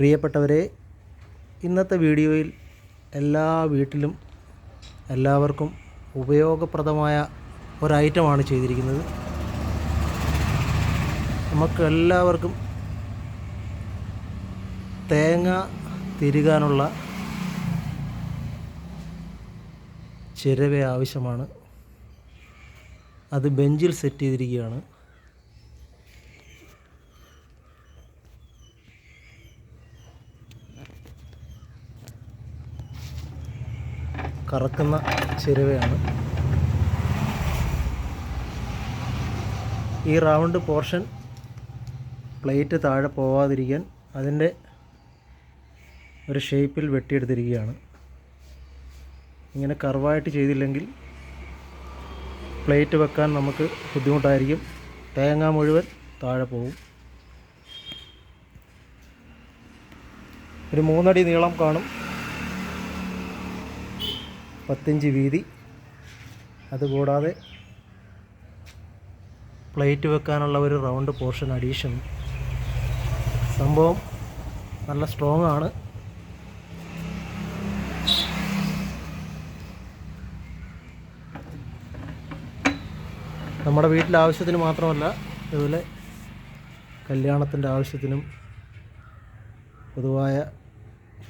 പ്രിയപ്പെട്ടവരെ ഇന്നത്തെ വീഡിയോയിൽ എല്ലാ വീട്ടിലും എല്ലാവർക്കും ഉപയോഗപ്രദമായ ഒരു ഐറ്റമാണ് ചെയ്തിരിക്കുന്നത്. നമുക്ക് എല്ലാവർക്കും തേങ്ങ തിരുകാനുള്ള ചിരവ ആവശ്യമാണ്. അത് ബെഞ്ചിൽ സെറ്റ് ചെയ്തിരിക്കുകയാണ്. കറക്കുന്ന ചെരുവയാണ്. ഈ റൗണ്ട് പോർഷൻ പ്ലേറ്റ് താഴെ പോവാതിരിക്കാൻ അതിന്റെ ഒരു ഷേപ്പിൽ വെട്ടിയെടുത്തിരിക്കുകയാണ്. ഇങ്ങനെ കർവായിട്ട് ചെയ്തില്ലെങ്കിൽ പ്ലേറ്റ് വെക്കാൻ നമുക്ക് ബുദ്ധിമുട്ടായിരിക്കും. തേങ്ങ മുഴുവൻ താഴെ പോകും ഒരു മൂന്നടി നീളം കാണും. പത്തിഞ്ച് വീതി. അതുകൂടാതെ പ്ലേറ്റ് വെക്കാനുള്ള ഒരു റൗണ്ട് പോർഷൻ അഡീഷൻ. സംഭവം നല്ല സ്ട്രോങ് ആണ്. നമ്മുടെ വീട്ടിലെ ആവശ്യത്തിന് മാത്രമല്ല ഇതുപോലെ കല്യാണത്തിന്റെ ആവശ്യത്തിനും പൊതുവായ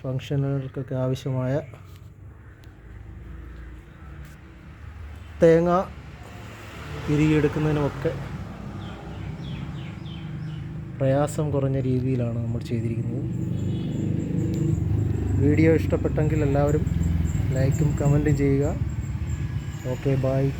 ഫങ്ഷനുകൾക്കൊക്കെ ആവശ്യമായ തേങ്ങ തിരികെടുക്കുന്നതിനുമൊക്കെ പ്രയാസം കുറഞ്ഞ രീതിയിലാണ് നമ്മൾ ചെയ്തിരിക്കുന്നത്. വീഡിയോ ഇഷ്ടപ്പെട്ടെങ്കിൽ എല്ലാവരും ലൈക്കും കമന്റും ചെയ്യുക. Okay bye